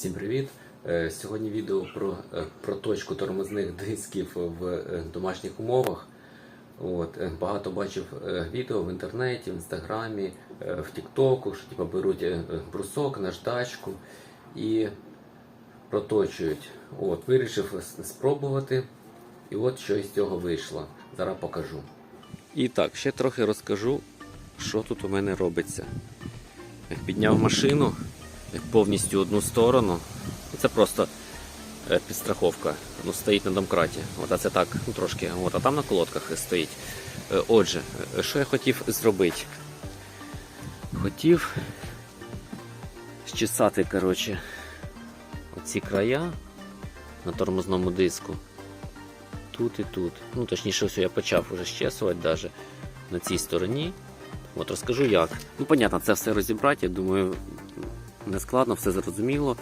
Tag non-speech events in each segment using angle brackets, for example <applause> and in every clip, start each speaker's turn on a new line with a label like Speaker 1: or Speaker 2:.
Speaker 1: Всім привіт! Е, Сьогодні відео про е, проточку тормозних <laughs> дисків в е, домашніх умовах. От, багато бачив відео в інтернеті, в інстаграмі, в Тіктоку, що типу, беруть брусок, наждачку і проточують. От, вирішив спробувати, і от що із цього вийшло. Зараз покажу. І так, ще трохи розкажу, що тут у мене робиться. Підняв машину повністю одну сторону. Це просто е, підстраховка. Ну, стоїть на домкраті. От, а це так, ну трошки. От, а там на колодках стоїть. Е, Отже, е, що я хотів зробити? Хотів щесати, коротше, оці края на тормозному диску. Тут і тут. Ну, точніше, ось я почав вже щесувати навіть на цій стороні. От розкажу як. Ну, понятно, це все розібрати, я думаю, не складно, все зрозуміло.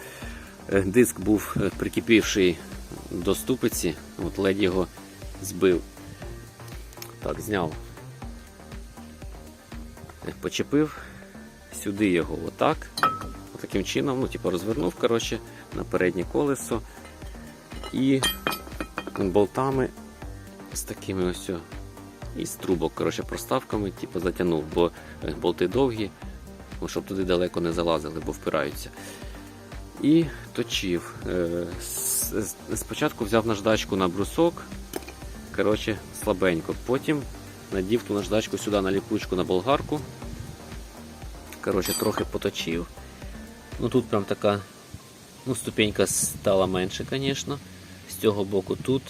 Speaker 1: Е, Диск був е, прикипівший до ступиці, от ледь його збив. Так, зняв. Е, Почепив сюди його отак. Таким чином, ну, типу, розвернув коротше, на переднє колесо і болтами з такими ось із трубок, коротше, проставками, типу, затягнув, бо болти довгі, щоб туди далеко не залазили, бо впираються. І точив. Е, Спочатку взяв наждачку на брусок, коротше, слабенько. Потім надів ту наждачку сюди на ліпучку на болгарку. Коротше, трохи поточив. Ну тут прям така ну, ступенька стала менше, звісно. З цього боку тут.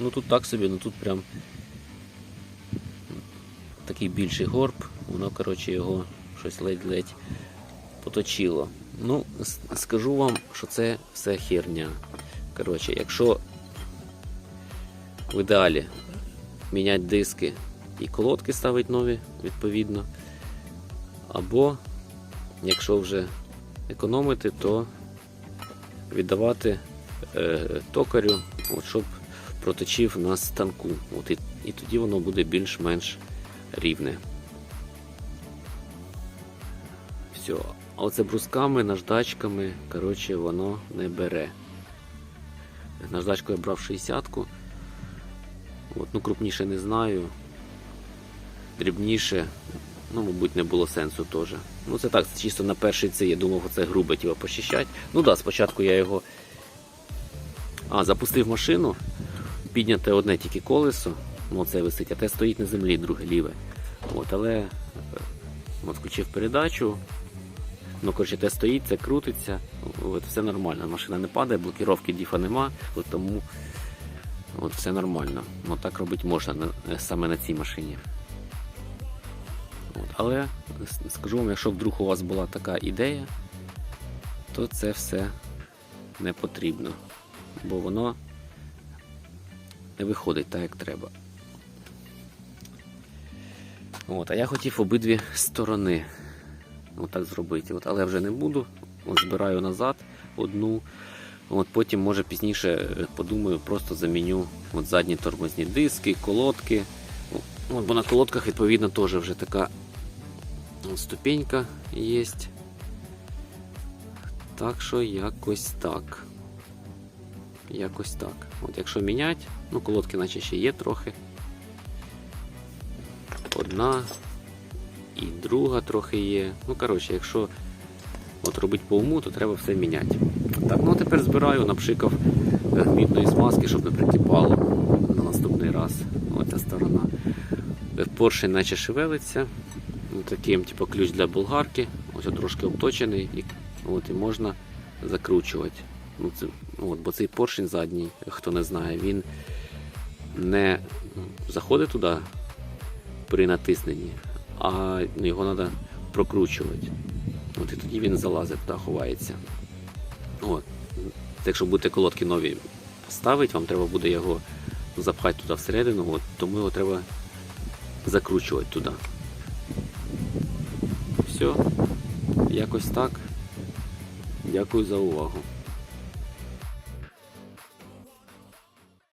Speaker 1: Ну тут так собі, ну тут прям такий більший горб, воно, коротше, його щось ледь-ледь поточило. Ну, скажу вам, що це все херня. Коротше, якщо в ідеалі міняти диски і колодки ставити нові, відповідно. Або якщо вже економити, то віддавати е, токарю, от, щоб проточив на станку. От, і, і тоді воно буде більш-менш рівне. Все. А оце брусками, наждачками, коротше, воно не бере. Наждачку я брав 60-ку. От, ну, крупніше не знаю. Дрібніше, ну, мабуть, не було сенсу теж. Ну, це так, чисто на перший це, я думав, це грубе тіло почищати. Ну так, да, спочатку я його а, запустив машину, підняте одне тільки колесо, ну це висить, а те стоїть на землі, друге ліве. От, але е, от, включив передачу. Ну, коротше, те стоїть, це крутиться, от, все нормально. Машина не падає, блокіровки діфа нема, от тому от, все нормально. Ну, так робити можна на- саме на цій машині. От, але скажу вам, якщо вдруг у вас була така ідея, то це все не потрібно, бо воно не виходить так, як треба. От, а я хотів обидві сторони отак зробити. От, але вже не буду. От, збираю назад одну. От, потім, може, пізніше е, подумаю, просто заміню от, задні тормозні диски, колодки. От, бо на колодках, відповідно, теж вже така ступенька є. Так що якось так. Якось так. От якщо міняти, ну колодки наче ще є трохи. Одна і друга трохи є. Ну, коротше, якщо от робити по уму, то треба все міняти. Так, ну а тепер збираю, напшикав е, мідної смазки, щоб не прикипало на наступний раз. Оця сторона. Е, Поршень наче шевелиться. Ну, Таким, типу, ключ для болгарки. Ось трошки обточений і, от, і можна закручувати. Ну, це, от, бо цей поршень задній, хто не знає, він не заходить туди при натисненні, а ну, його треба прокручувати. От і тоді він залазить туди, ховається. От. Якщо будете колодки нові ставити, вам треба буде його запхати туди всередину, от, тому його треба закручувати туди. Все, якось так. Дякую за увагу.